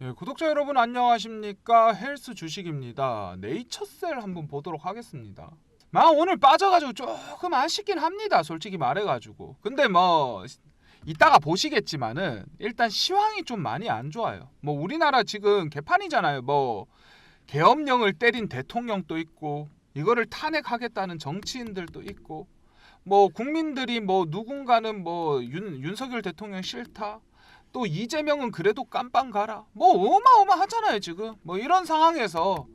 예, 구독자 여러분 안녕하십니까? 헬스 주식입니다. 네이처셀 한번 보도록 하겠습니다. 막 오늘 빠져가지고 조금 아쉽긴 합니다 솔직히 말해가지고. 근데 뭐 이따가 보시겠지만은 일단 시황이 좀 많이 안 좋아요. 뭐 우리나라 지금 개판이잖아요. 뭐 계엄령을 때린 대통령도 있고 이거를 탄핵하겠다는 정치인들도 있고 뭐 국민들이 뭐 누군가는 뭐 윤, 윤석열 대통령 싫다 또 이재명은 그래도 깜빵 가라. 뭐 어마어마하잖아요 지금. 뭐 이런 상황에서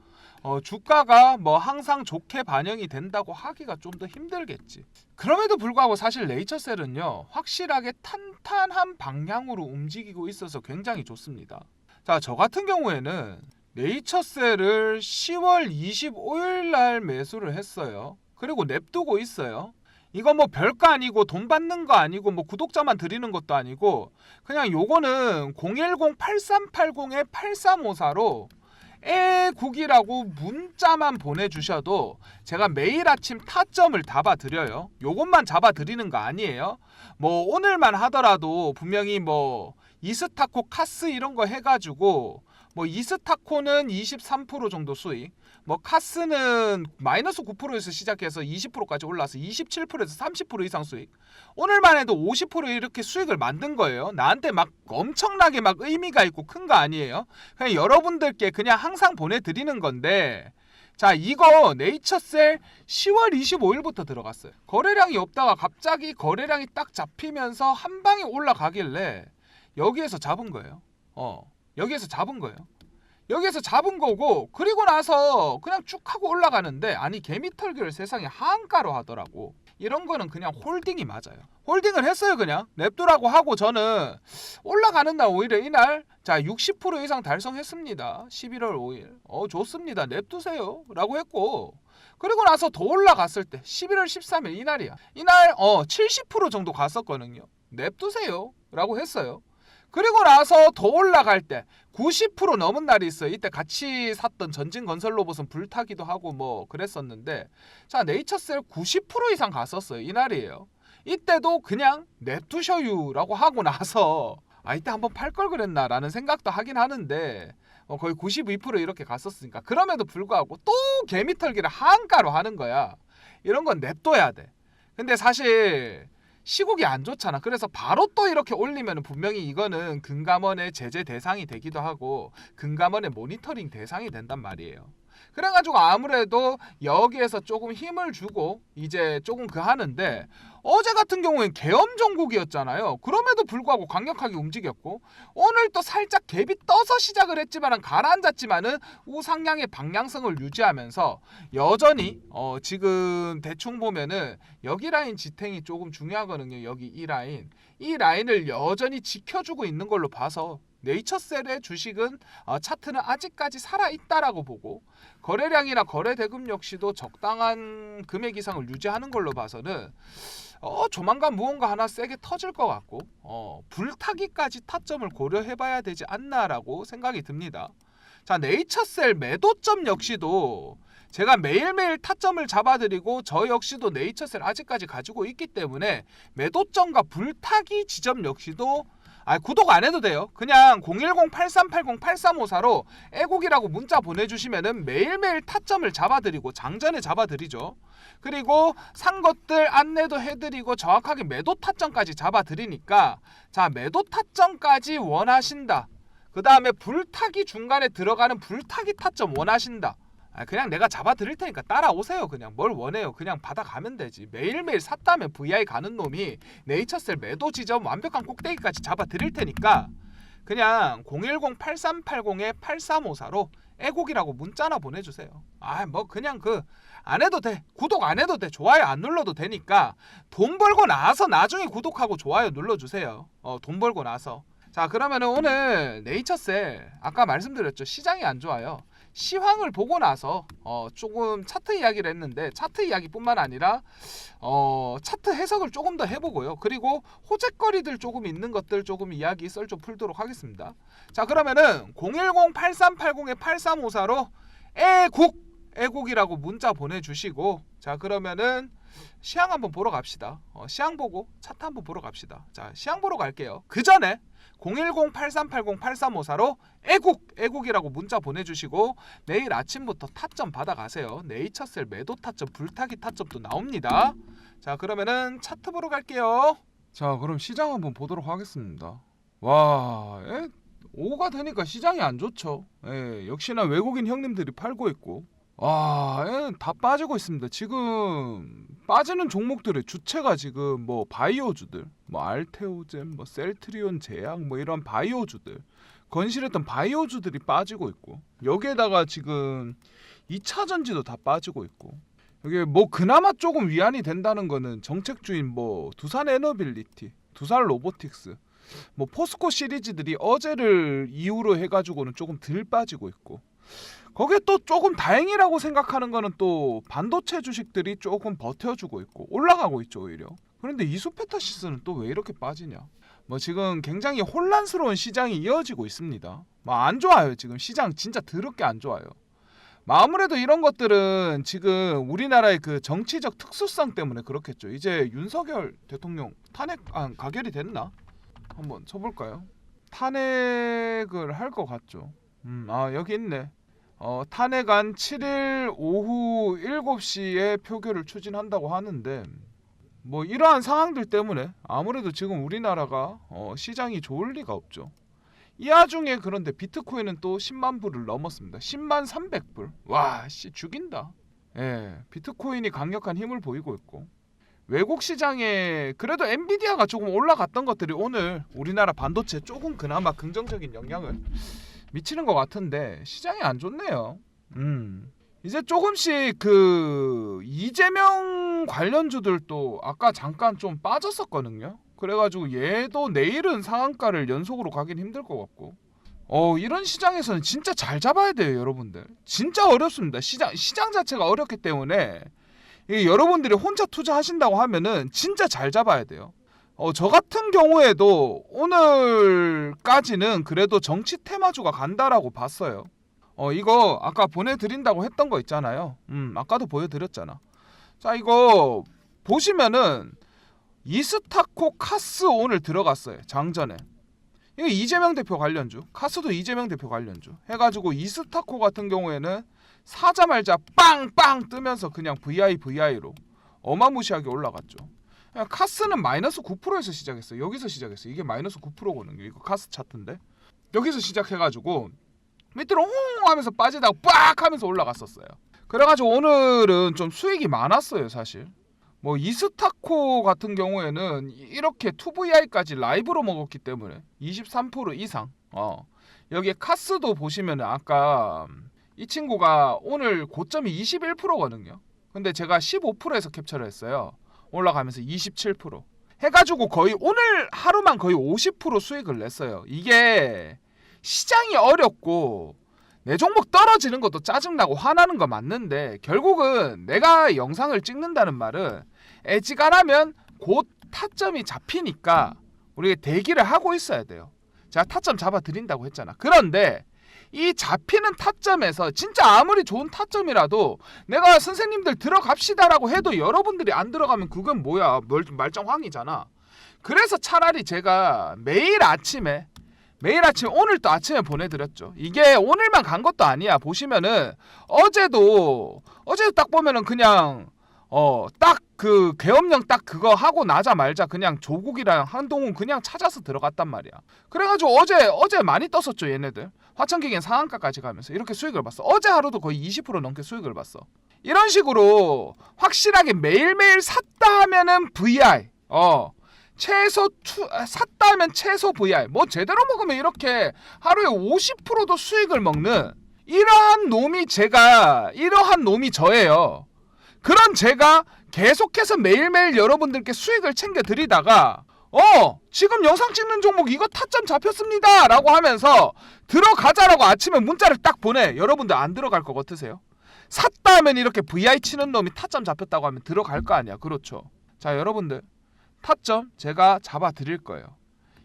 어, 주가가 뭐 항상 좋게 반영이 된다고 하기가 좀 더 힘들겠지. 그럼에도 불구하고 사실 네이처셀은요 확실하게 탄탄한 방향으로 움직이고 있어서 굉장히 좋습니다. 자, 저 같은 경우에는 네이처셀을 10월 25일 날 매수를 했어요. 그리고 냅두고 있어요. 이거 뭐 별거 아니고 돈 받는 거 아니고 뭐 구독자만 드리는 것도 아니고 그냥 요거는 010-8380에 8354로 애국이라고 문자만 보내주셔도 제가 매일 아침 타점을 잡아드려요. 요것만 잡아드리는 거 아니에요. 뭐 오늘만 하더라도 분명히 뭐 이스타코 카스 이런 거 해가지고 뭐 이스타코는 23% 정도 수익, 뭐 카스는 마이너스 9%에서 시작해서 20%까지 올라서 27%에서 30% 이상 수익. 오늘만 해도 50% 이렇게 수익을 만든 거예요. 나한테 막 엄청나게 막 의미가 있고 큰 거 아니에요. 그냥 여러분들께 그냥 항상 보내드리는 건데. 자 이거 네이처셀 10월 25일부터 들어갔어요. 거래량이 없다가 갑자기 거래량이 딱 잡히면서 한 방에 올라가길래 여기에서 잡은 거예요. 어 여기에서 잡은 거예요. 여기에서 잡은 거고 그리고 나서 그냥 쭉 하고 올라가는데 아니 개미털기를 세상에 하한가로 하더라고. 이런 거는 그냥 홀딩이 맞아요. 홀딩을 했어요 그냥 냅두라고 하고 저는 올라가는 날 오히려 이날 자 60% 이상 달성했습니다. 11월 5일 어 좋습니다 냅두세요 라고 했고 그리고 나서 더 올라갔을 때 11월 13일 이날이야. 이날 어 70% 정도 갔었거든요. 냅두세요 라고 했어요. 그리고 나서 더 올라갈 때 90% 넘은 날이 있어요. 이때 같이 샀던 전진 건설 로봇은 불타기도 하고 뭐 그랬었는데 자 네이처셀 90% 이상 갔었어요. 이날이에요. 이때도 그냥 냅두셔유라고 하고 나서 아 이때 한번 팔 걸 그랬나라는 생각도 하긴 하는데 어, 거의 92% 이렇게 갔었으니까 그럼에도 불구하고 또 개미털기를 한가로 하는 거야. 이런 건 냅둬야 돼. 근데 사실 시국이 안 좋잖아. 그래서 바로 또 이렇게 올리면 분명히 이거는 금감원의 제재 대상이 되기도 하고 금감원의 모니터링 대상이 된단 말이에요. 그래가지고 아무래도 여기에서 조금 힘을 주고 이제 조금 그 하는데 어제 같은 경우엔 계엄 정국이었잖아요. 그럼에도 불구하고 강력하게 움직였고 오늘 또 살짝 갭이 떠서 시작을 했지만은 가라앉았지만은 우상향의 방향성을 유지하면서 여전히 어 지금 대충 보면은 여기 라인 지탱이 조금 중요하거든요. 여기 이 라인 이 라인을 여전히 지켜주고 있는 걸로 봐서 네이처셀의 주식은 어, 차트는 아직까지 살아 있다라고 보고 거래량이나 거래 대금 역시도 적당한 금액 이상을 유지하는 걸로 봐서는 어 조만간 무언가 하나 세게 터질 것 같고 어 불타기까지 타점을 고려해봐야 되지 않나라고 생각이 듭니다. 자 네이처셀 매도점 역시도 제가 매일매일 타점을 잡아드리고 저 역시도 네이처셀 아직까지 가지고 있기 때문에 매도점과 불타기 지점 역시도 아 구독 안 해도 돼요. 그냥 010-8380-8354로 애국이라고 문자 보내주시면은 매일매일 타점을 잡아드리고 장전에 잡아드리죠. 그리고 산 것들 안내도 해드리고 정확하게 매도 타점까지 잡아드리니까 자 매도 타점까지 원하신다. 그 다음에 불타기 중간에 들어가는 불타기 타점 원하신다. 아, 그냥 내가 잡아 드릴 테니까 따라오세요. 그냥 뭘 원해요. 그냥 받아가면 되지. 매일매일 샀다면 VI 가는 놈이 네이처셀 매도 지점 완벽한 꼭대기까지 잡아 드릴 테니까 그냥 010-8380-8354로 애국이라고 문자나 보내주세요. 아, 뭐 그냥 그 안 해도 돼. 구독 안 해도 돼. 좋아요 안 눌러도 되니까 돈 벌고 나서 나중에 구독하고 좋아요 눌러주세요. 어, 돈 벌고 나서. 자, 그러면은 오늘 네이처셀 아까 말씀드렸죠. 시장이 안 좋아요. 시황을 보고 나서 어, 조금 차트 이야기를 했는데 차트 이야기뿐만 아니라 어, 차트 해석을 조금 더 해보고요. 그리고 호재거리들 조금 있는 것들 조금 이야기 썰 좀 풀도록 하겠습니다. 자 그러면은 010-8380에 8354로 애국 애국이라고 문자 보내주시고 자 그러면은 시향 한번 보러 갑시다. 어, 시향 보고 차트 한번 보러 갑시다. 자, 시향 보러 갈게요. 그 전에 010-8380-8354로 애국 애국이라고 문자 보내주시고 내일 아침부터 타점 받아가세요. 네이처셀 매도 타점, 불타기 타점도 나옵니다. 자, 그러면은 차트 보러 갈게요. 자, 그럼 시장 한번 보도록 하겠습니다. 와, 에? 5가 되니까 시장이 안 좋죠. 예, 역시나 외국인 형님들이 팔고 있고. 와, 예, 다 빠지고 있습니다. 지금 빠지는 종목들의 주체가 지금 뭐 바이오주들, 뭐 알테오젠, 뭐 셀트리온 제약, 뭐 이런 바이오주들, 건실했던 바이오주들이 빠지고 있고 여기에다가 지금 2차 전지도 다 빠지고 있고 이게 뭐 그나마 조금 위안이 된다는 거는 정책주인 뭐 두산 에너빌리티, 두산 로보틱스, 뭐 포스코 시리즈들이 어제를 이후로 해가지고는 조금 덜 빠지고 있고 거기에 또 조금 다행이라고 생각하는 거는 또 반도체 주식들이 조금 버텨주고 있고 올라가고 있죠 오히려. 그런데 이소페타시스는 또 왜 이렇게 빠지냐? 뭐 지금 굉장히 혼란스러운 시장이 이어지고 있습니다. 뭐 안 좋아요 지금. 시장 진짜 더럽게 안 좋아요. 뭐 아무래도 이런 것들은 지금 우리나라의 그 정치적 특수성 때문에 그렇겠죠. 이제 윤석열 대통령 탄핵 아 가결이 됐나? 한번 쳐볼까요? 탄핵을 할 것 같죠. 음, 아 여기 있네 어, 탄핵안 7일 오후 7시에 표결을 추진한다고 하는데 뭐 이러한 상황들 때문에 아무래도 지금 우리나라가 어, 시장이 좋을 리가 없죠. 이 와중에 그런데 비트코인은 또 10만 불을 넘었습니다. 10만 300불. 와, 씨 죽인다. 예, 비트코인이 강력한 힘을 보이고 있고 외국 시장에 그래도 엔비디아가 조금 올라갔던 것들이 오늘 우리나라 반도체 조금 그나마 긍정적인 영향을 미치는 것 같은데 시장이 안 좋네요. 음. 이제 조금씩 그 이재명 관련주들도 아까 잠깐 좀 빠졌었거든요. 그래가지고 얘도 내일은 상한가를 연속으로 가긴 힘들 것 같고. 어 이런 시장에서는 진짜 잘 잡아야 돼요, 여러분들. 진짜 어렵습니다. 시장 시장 자체가 어렵기 때문에 여러분들이 혼자 투자하신다고 하면은 진짜 잘 잡아야 돼요. 어, 저 같은 경우에도 오늘까지는 그래도 정치 테마주가 간다라고 봤어요. 어, 이거 아까 보내드린다고 했던 거 있잖아요. 음, 아까도 보여드렸잖아. 자, 이거 보시면은 이스타코 카스 오늘 들어갔어요. 장전에. 이거 이재명 대표 관련주. 카스도 이재명 대표 관련주. 해가지고 이스타코 같은 경우에는 사자말자 빵빵 뜨면서 그냥 VI VI로 어마무시하게 올라갔죠. 그냥 카스는 마이너스 9%에서 시작했어요. 여기서 시작했어요. 이게 마이너스 9%거든요. 이거 카스 차트인데 여기서 시작해가지고 밑으로 홍 하면서 빠지다가 빡 하면서 올라갔었어요. 그래가지고 오늘은 좀 수익이 많았어요, 사실. 뭐 이스타코 같은 경우에는 이렇게 2VI까지 라이브로 먹었기 때문에 23% 이상. 어. 여기 카스도 보시면 아까 이 친구가 오늘 고점이 21%거든요. 근데 제가 15%에서 캡처를 했어요. 올라가면서 27% 해가지고 거의 오늘 하루만 거의 50% 수익을 냈어요. 이게 시장이 어렵고 내 종목 떨어지는 것도 짜증나고 화나는 거 맞는데 결국은 내가 영상을 찍는다는 말은 애지간하면 곧 타점이 잡히니까 우리가 대기를 하고 있어야 돼요. 제가 타점 잡아 드린다고 했잖아. 그런데 이 잡히는 타점에서 진짜 아무리 좋은 타점이라도 내가 선생님들 들어갑시다라고 해도 여러분들이 안 들어가면 그건 뭐야 멸- 말정황이잖아. 그래서 차라리 제가 매일 아침에 매일 아침 오늘 또 아침에 보내드렸죠. 이게 오늘만 간 것도 아니야. 보시면은 어제도 어제도 딱 보면은 그냥 어 딱 그 계엄령 딱 그거 하고 나자 말자 그냥 조국이랑 한동훈 그냥 찾아서 들어갔단 말이야. 그래가지고 어제 어제 많이 떴었죠 얘네들. 화천기계 상한가까지 가면서 이렇게 수익을 봤어. 어제 하루도 거의 20% 넘게 수익을 봤어. 이런 식으로 확실하게 매일매일 샀다 하면은 VI 어 최소 투, 아, 샀다 하면 최소 VI 뭐 제대로 먹으면 이렇게 하루에 50%도 수익을 먹는 이러한 놈이 제가 이러한 놈이 저예요. 그런 제가 계속해서 매일매일 여러분들께 수익을 챙겨 드리다가 어 지금 영상 찍는 종목 이거 타점 잡혔습니다 라고 하면서 들어가자라고 아침에 문자를 딱 보내. 여러분들 안 들어갈 것 같으세요? 샀다 하면 이렇게 VI 치는 놈이 타점 잡혔다고 하면 들어갈 거 아니야. 그렇죠? 자 여러분들. 타점 제가 잡아 드릴 거예요.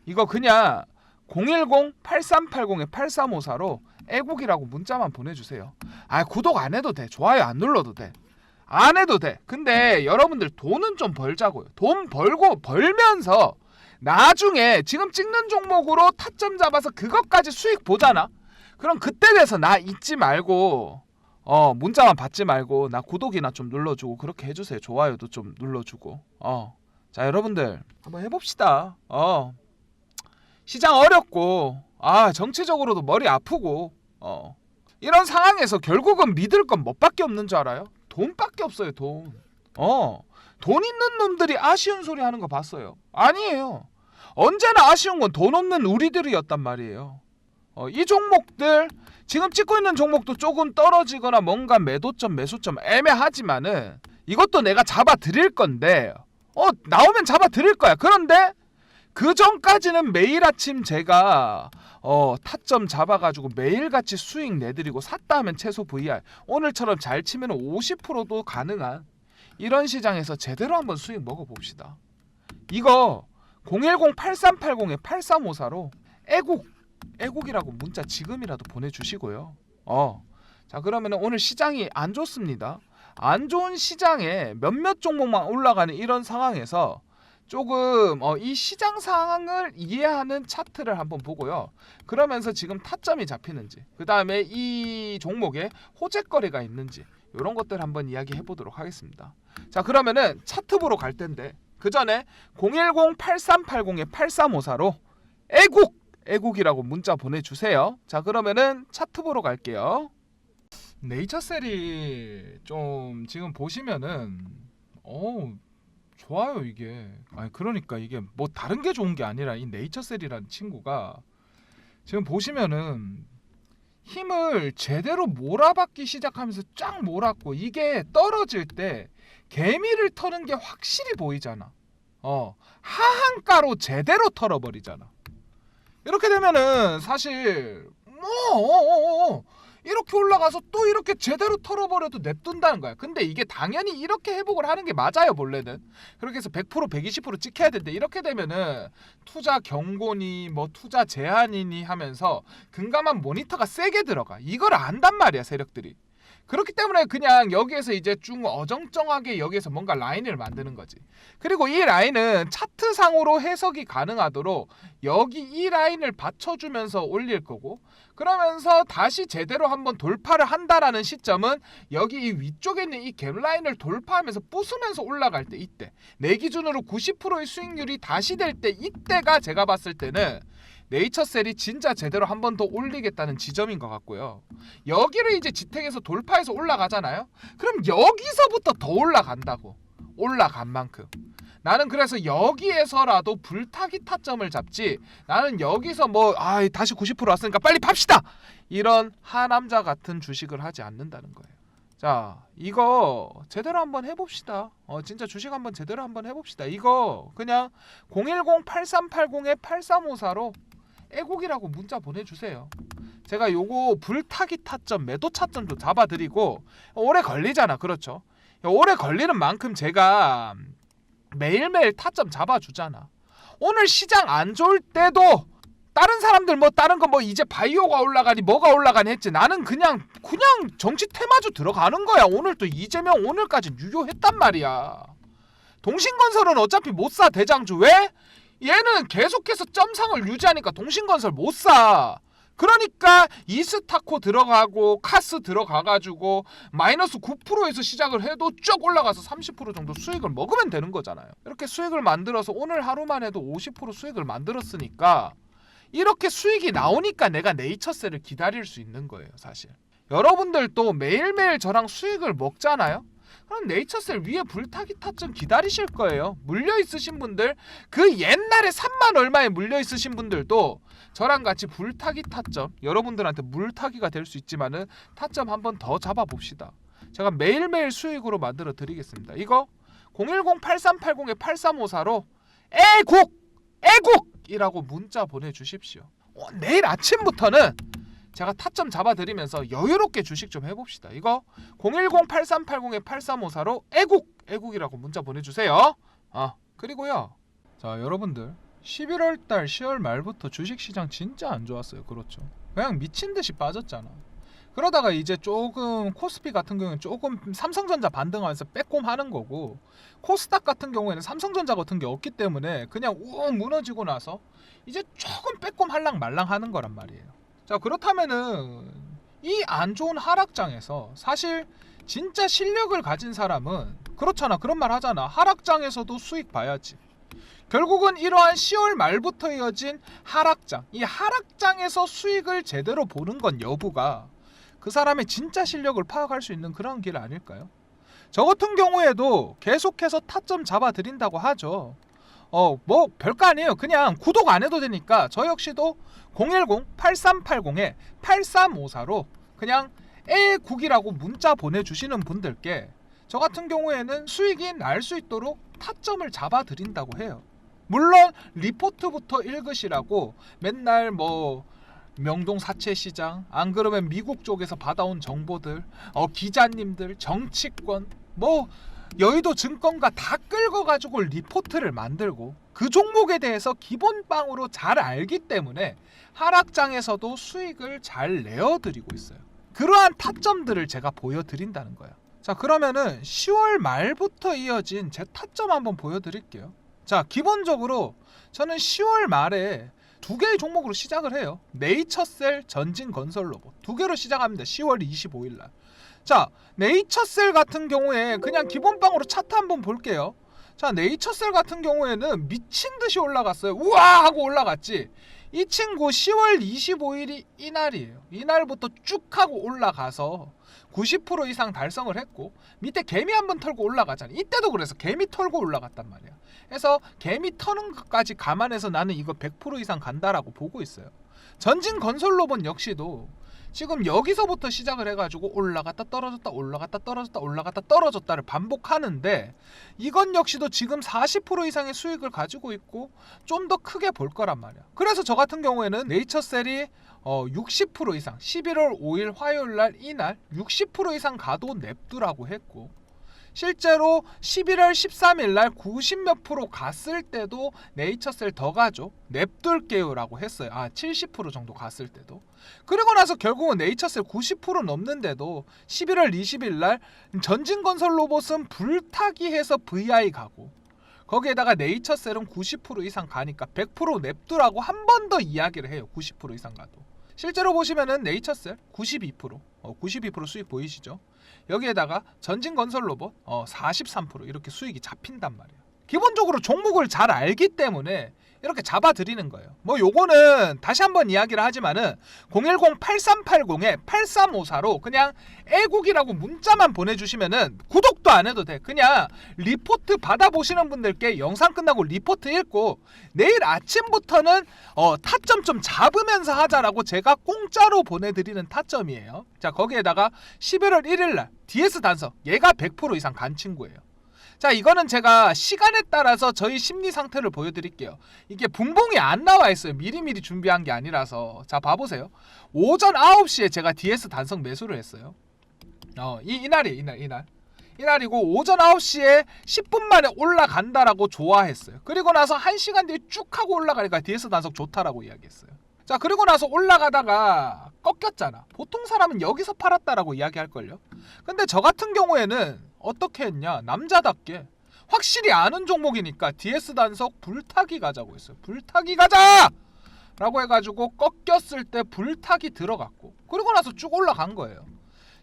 이거 그냥 010-8380-8354로 애국이라고 문자만 보내주세요. 아 구독 안 해도 돼. 좋아요 안 눌러도 돼 안 해도 돼. 근데 여러분들 돈은 좀 벌자고요. 돈 벌고 벌면서 나중에 지금 찍는 종목으로 타점 잡아서 그것까지 수익 보잖아. 그럼 그때 돼서 나 잊지 말고 어 문자만 받지 말고 나 구독이나 좀 눌러주고 그렇게 해주세요. 좋아요도 좀 눌러주고 어. 자 여러분들 한번 해봅시다. 어 시장 어렵고 아 정치적으로도 머리 아프고 어 이런 상황에서 결국은 믿을 건 뭐밖에 없는 줄 알아요? 돈밖에 없어요 돈. 어. 돈 있는 놈들이 아쉬운 소리 하는 거 봤어요. 아니에요. 언제나 아쉬운 건 돈 없는 우리들이었단 말이에요. 어, 이 종목들 지금 찍고 있는 종목도 조금 떨어지거나 뭔가 매도점 매수점 애매하지만은 이것도 내가 잡아 드릴 건데 어 나오면 잡아 드릴 거야. 그런데 그 전까지는 매일 아침 제가 어 타점 잡아가지고 매일같이 수익 내드리고 샀다 하면 최소 VR 오늘처럼 잘 치면 50%도 가능한 이런 시장에서 제대로 한번 수익 먹어봅시다. 이거 010-8380에 8354로 애국 애국이라고 문자 지금이라도 보내주시고요. 어. 자 그러면 오늘 시장이 안 좋습니다. 안 좋은 시장에 몇몇 종목만 올라가는 이런 상황에서 조금 어, 이 시장 상황을 이해하는 차트를 한번 보고요. 그러면서 지금 타점이 잡히는지, 그 다음에 이 종목에 호재거리가 있는지 이런 것들 한번 이야기해 보도록 하겠습니다. 자 그러면은 차트 보러 갈 텐데 그 전에 010-8380에 8354로 애국 애국이라고 문자 보내주세요. 자 그러면은 차트 보러 갈게요. 네이처셀이 좀 지금 보시면은 어 좋아요 이게. 아니 그러니까 이게 뭐 다른 게 좋은 게 아니라 이 네이처셀이라는 친구가 지금 보시면은 힘을 제대로 몰아받기 시작하면서 쫙 몰았고 이게 떨어질 때 개미를 터는 게 확실히 보이잖아. 어 하한가로 제대로 털어버리잖아. 이렇게 되면은 사실 뭐 어, 어, 어, 이렇게 올라가서 또 이렇게 제대로 털어버려도 냅둔다는 거야. 근데 이게 당연히 이렇게 회복을 하는 게 맞아요, 본래는. 그렇게 해서 100% 120% 찍혀야 되는데 이렇게 되면은 투자 경고니 뭐 투자 제한이니 하면서 금감한 모니터가 세게 들어가. 이걸 안단 말이야, 세력들이. 그렇기 때문에 그냥 여기에서 이제 쭉 어정쩡하게 여기에서 뭔가 라인을 만드는 거지. 그리고 이 라인은 차트상으로 해석이 가능하도록 여기 이 라인을 받쳐주면서 올릴 거고 그러면서 다시 제대로 한번 돌파를 한다라는 시점은 여기 이 위쪽에 있는 이 갭 라인을 돌파하면서 부수면서 올라갈 때 이때 내 기준으로 90%의 수익률이 다시 될 때 이때가 제가 봤을 때는 네이처셀이 진짜 제대로 한 번 더 올리겠다는 지점인 것 같고요. 여기를 이제 지탱해서 돌파해서 올라가잖아요. 그럼 여기서부터 더 올라간다고. 올라간 만큼. 나는 그래서 여기에서라도 불타기 타점을 잡지. 나는 여기서 뭐 아, 다시 90% 왔으니까 빨리 팝시다. 이런 하남자 같은 주식을 하지 않는다는 거예요. 자, 이거 제대로 한번 해봅시다. 어, 진짜 주식 한번 제대로 한번 해봅시다. 이거 그냥 010-8380에 8354로 애국이라고 문자 보내주세요. 제가 요거 불타기 타점, 매도 타점도 잡아드리고 오래 걸리잖아, 그렇죠? 오래 걸리는 만큼 제가 매일매일 타점 잡아주잖아. 오늘 시장 안 좋을 때도 다른 사람들 뭐 다른 거 뭐 이제 바이오가 올라가니 뭐가 올라가니 했지 나는 그냥 그냥 정치 테마주 들어가는 거야 오늘 또 이재명 오늘까지 유효했단 말이야 동신건설은 어차피 못 사 대장주 왜? 얘는 계속해서 점상을 유지하니까 동신건설 못 사. 그러니까 이스타코 들어가고 카스 들어가가지고 마이너스 9%에서 시작을 해도 쭉 올라가서 30% 정도 수익을 먹으면 되는 거잖아요. 이렇게 수익을 만들어서 오늘 하루만 해도 50% 수익을 만들었으니까 이렇게 수익이 나오니까 내가 네이처셀을 기다릴 수 있는 거예요, 사실. 여러분들도 매일매일 저랑 수익을 먹잖아요. 그럼 네이처셀 위에 불타기 타점 기다리실 거예요. 물려 있으신 분들 그 옛날에 3만 얼마에 물려 있으신 분들도 저랑 같이 불타기 타점 여러분들한테 물타기가 될 수 있지만은 타점 한 번 더 잡아 봅시다. 제가 매일매일 수익으로 만들어 드리겠습니다. 이거 010-8380에 8354로 애국 애국이라고 문자 보내 주십시오. 어, 내일 아침부터는 제가 타점 잡아드리면서 여유롭게 주식 좀 해봅시다. 이거 010-8380에 8354로 애국 애국이라고 문자 보내주세요. 아 그리고요. 자 여러분들 11월 달 10월 말부터 주식 시장 진짜 안 좋았어요. 그렇죠. 그냥 미친 듯이 빠졌잖아. 그러다가 이제 조금 코스피 같은 경우는 조금 삼성전자 반등하면서 빼꼼하는 거고 코스닥 같은 경우에는 삼성전자 같은 게 없기 때문에 그냥 우웅 무너지고 나서 이제 조금 빼꼼 할랑 말랑 하는 거란 말이에요. 자 그렇다면은 이 안 좋은 하락장에서 사실 진짜 실력을 가진 사람은 그렇잖아 그런 말 하잖아 하락장에서도 수익 봐야지. 결국은 이러한 10월 말부터 이어진 하락장 이 하락장에서 수익을 제대로 보는 건 여부가 그 사람의 진짜 실력을 파악할 수 있는 그런 길 아닐까요? 저 같은 경우에도 계속해서 타점 잡아 드린다고 하죠. 어, 뭐 별거 아니에요. 그냥 구독 안 해도 되니까 저 역시도 010-8380에 8354로 그냥 애국이라고 문자 보내주시는 분들께 저 같은 경우에는 수익이 날 수 있도록 타점을 잡아 드린다고 해요. 물론 리포트부터 읽으시라고 맨날 뭐 명동 사채 시장 안 그러면 미국 쪽에서 받아온 정보들 어 기자님들 정치권 뭐 여의도 증권가 다 끌고 가지고 리포트를 만들고 그 종목에 대해서 기본빵으로 잘 알기 때문에 하락장에서도 수익을 잘 내어 드리고 있어요. 그러한 타점들을 제가 보여 드린다는 거예요. 자, 그러면은 10월 말부터 이어진 제 타점 한번 보여 드릴게요. 자, 기본적으로 저는 10월 말에 두 개의 종목으로 시작을 해요. 네이처셀, 전진건설로봇 두 개로 시작합니다. 10월 25일 날. 자, 네이처셀 같은 경우에 그냥 기본빵으로 차트 한번 볼게요. 자, 네이처셀 같은 경우에는 미친 듯이 올라갔어요. 우와 하고 올라갔지. 이 친구 10월 25일이 이날이에요. 이날부터 쭉 하고 올라가서 90% 이상 달성을 했고 밑에 개미 한번 털고 올라가잖아. 이때도 그래서 개미 털고 올라갔단 말이야. 그래서 개미 터는 것까지 감안해서 나는 이거 100% 이상 간다라고 보고 있어요. 전진 건설 로봇 역시도 지금 여기서부터 시작을 해가지고 올라갔다 떨어졌다 올라갔다 떨어졌다 올라갔다 떨어졌다를 반복하는데 이건 역시도 지금 40% 이상의 수익을 가지고 있고 좀 더 크게 볼 거란 말이야. 그래서 저 같은 경우에는 네이처셀이 어, 60% 이상 11월 5일 화요일 날 이날 60% 이상 가도 냅두라고 했고 실제로 11월 13일 날 90 몇 프로 갔을 때도 네이처셀 더 가죠. 냅둘게요라고 했어요. 아, 70% 정도 갔을 때도. 그리고 나서 결국은 네이처셀 90% 넘는데도 11월 20일 날 전진건설 로봇은 불타기 해서 VI 가고 거기에다가 네이처셀은 90% 이상 가니까 100% 냅두라고 한 번 더 이야기를 해요. 90% 이상 가도. 실제로 보시면은 네이처셀 92%, 어, 92% 수익 보이시죠? 여기에다가 전진건설 로봇 어, 43% 이렇게 수익이 잡힌단 말이에요. 기본적으로 종목을 잘 알기 때문에 이렇게 잡아드리는 거예요. 뭐 요거는 다시 한번 이야기를 하지만은 010-8380에 8354로 그냥 애국이라고 문자만 보내주시면은 구독도 안 해도 돼. 그냥 리포트 받아보시는 분들께 영상 끝나고 리포트 읽고 내일 아침부터는 어, 타점 좀 잡으면서 하자라고 제가 공짜로 보내드리는 타점이에요. 자 거기에다가 11월 1일날 DS 단서 얘가 100% 이상 간 친구예요. 자 이거는 제가 시간에 따라서 저희 심리 상태를 보여드릴게요. 이게 분봉이 안 나와 있어요. 미리미리 준비한 게 아니라서. 자 봐보세요. 오전 9시에 제가 DS 단성 매수를 했어요. 어, 이, 이날이에요 이날 이날. 이날이고 오전 9시에 10분 만에 올라간다라고 좋아했어요. 그리고 나서 1시간 뒤에 쭉 하고 올라가니까 DS 단속 좋다라고 이야기했어요. 자 그리고 나서 올라가다가 꺾였잖아. 보통 사람은 여기서 팔았다라고 이야기할걸요? 근데 저 같은 경우에는 어떻게 했냐? 남자답게. 확실히 아는 종목이니까 DS 단속 불타기 가자고 했어요. 불타기 가자! 라고 해가지고 꺾였을 때 불타기 들어갔고 그리고 나서 쭉 올라간 거예요.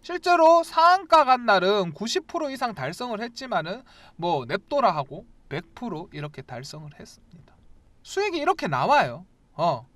실제로 상한가 간 날은 90% 이상 달성을 했지만은 뭐 냅도라 하고 100% 이렇게 달성을 했습니다. 수익이 이렇게 나와요. 어.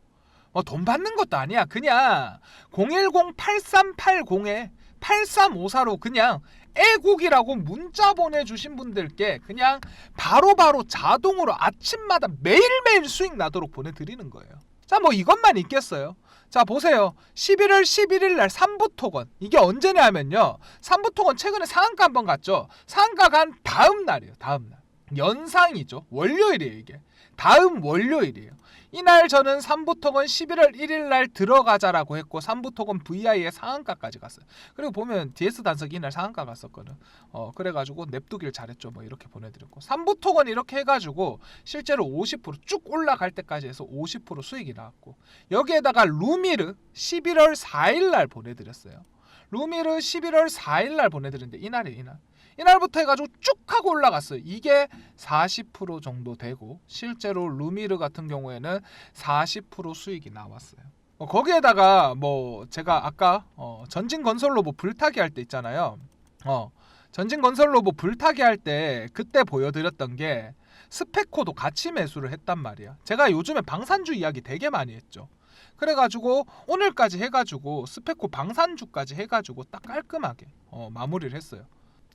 어, 돈 받는 것도 아니야. 그냥 010-8380에 8354로 그냥 애국이라고 문자 보내주신 분들께 그냥 바로 바로 자동으로 아침마다 매일매일 수익 나도록 보내드리는 거예요. 자, 뭐 이것만 있겠어요. 자, 보세요. 11월 11일 날 삼부토건. 이게 언제냐 하면요. 삼부토건 최근에 상한가 한번 갔죠. 상한가 간 다음 날이에요. 다음 날. 연상이죠. 월요일이에요, 이게. 다음 월요일이에요. 이날 저는 삼부토건 11월 1일 날 들어가자라고 했고 삼부토건 VI의 상한가까지 갔어요. 그리고 보면 DS 단석 이날 상한가 갔었거든. 어 그래가지고 냅두길 잘했죠. 뭐 이렇게 보내드렸고 삼부토건 이렇게 해가지고 실제로 50%쭉 올라갈 때까지 해서 50% 수익이 나왔고 여기에다가 루미르 11월 4일 날 보내드렸어요. 루미르 11월 4일 날 보내드렸는데 이날이 이날. 이날부터 해가지고 쭉 하고 올라갔어요. 이게 40% 정도 되고 실제로 루미르 같은 경우에는 40% 수익이 나왔어요. 어, 거기에다가 뭐 제가 아까 어, 전진 건설 로봇 불타기 할 때 있잖아요. 어, 전진 건설 로봇 불타기 할 때 그때 보여드렸던 게 스페코도 같이 매수를 했단 말이야. 제가 요즘에 방산주 이야기 되게 많이 했죠. 그래가지고 오늘까지 해가지고 스페코 방산주까지 해가지고 딱 깔끔하게 어, 마무리를 했어요.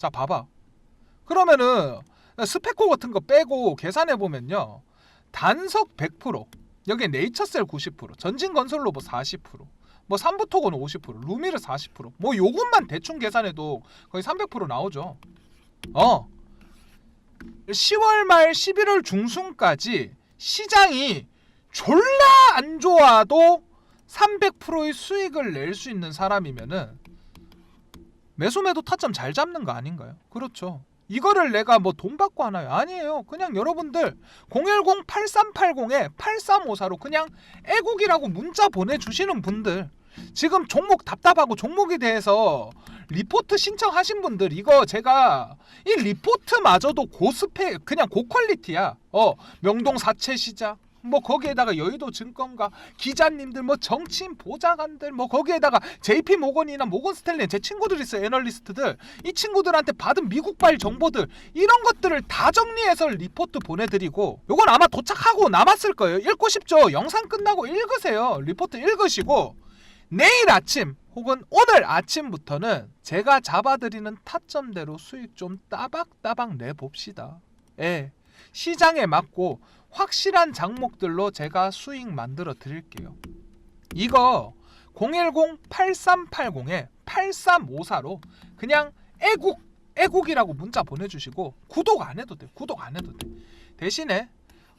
자 봐봐. 그러면은 스페코 같은 거 빼고 계산해 보면요. 단석 100%, 여기 네이처셀 90%, 전진 건설 로봇 40%, 뭐 삼부토건 50%, 루미르 40%. 뭐 요것만 대충 계산해도 거의 300% 나오죠. 어. 10월 말 11월 중순까지 시장이 졸라 안 좋아도 300%의 수익을 낼 수 있는 사람이면은 매수매도 타점 잘 잡는 거 아닌가요? 그렇죠. 이거를 내가 뭐 돈 받고 하나요? 아니에요. 그냥 여러분들 010-8380에 8354로 그냥 애국이라고 문자 보내주시는 분들 지금 종목 답답하고 종목에 대해서 리포트 신청하신 분들 이거 제가 이 리포트마저도 고스펙 그냥 고퀄리티야. 어 명동 사채 시장 뭐 거기에다가 여의도 증권가 기자님들 뭐 정치인 보좌관들 뭐 거기에다가 JP 모건이나 모건 스탠리 제 친구들 있어요 애널리스트들 이 친구들한테 받은 미국발 정보들 이런 것들을 다 정리해서 리포트 보내드리고 요건 아마 도착하고 남았을 거예요 읽고 싶죠 영상 끝나고 읽으세요 리포트 읽으시고 내일 아침 혹은 오늘 아침부터는 제가 잡아드리는 타점대로 수익 좀 따박따박 내봅시다. 예. 시장에 맞고 확실한 장목들로 제가 수익 만들어 드릴게요. 이거 010-8380에 8354로 그냥 애국 애국이라고 문자 보내주시고 구독 안 해도 돼. 구독 안 해도 돼. 대신에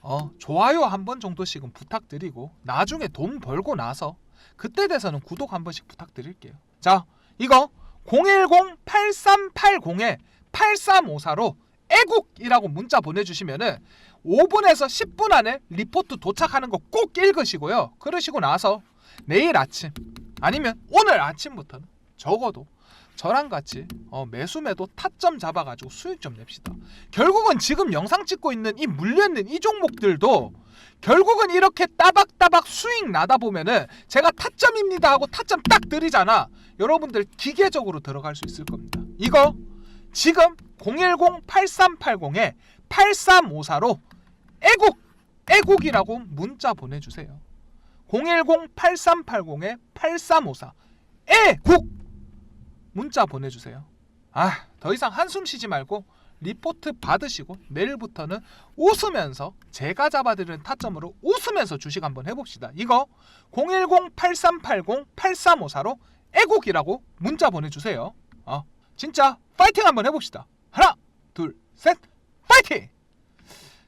어, 좋아요 한 번 정도씩은 부탁드리고 나중에 돈 벌고 나서 그때 돼서는 구독 한 번씩 부탁드릴게요. 자, 이거 010-8380에 8354로 애국이라고 문자 보내주시면은 5분에서 10분 안에 리포트 도착하는 거 꼭 읽으시고요. 그러시고 나서 내일 아침 아니면 오늘 아침부터는 적어도 저랑 같이 어, 매수매도 타점 잡아가지고 수익 좀 냅시다. 결국은 지금 영상 찍고 있는 이 물려있는 이 종목들도 결국은 이렇게 따박따박 수익 나다 보면은 제가 타점입니다 하고 타점 딱 드리잖아. 여러분들 기계적으로 들어갈 수 있을 겁니다. 이거 지금 010-8380에 8354로 애국 애국이라고 문자 보내주세요. 010-8380에 8354 애국 문자 보내주세요. 아, 더 이상 한숨 쉬지 말고 리포트 받으시고 내일부터는 웃으면서 제가 잡아드리는 타점으로 웃으면서 주식 한번 해봅시다. 이거 010-8380-8354로 애국이라고 문자 보내주세요. 어, 진짜 파이팅 한번 해봅시다. 하나, 둘, 셋, 파이팅!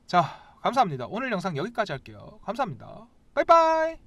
자, 감사합니다. 오늘 영상 여기까지 할게요. 감사합니다. 빠이빠이.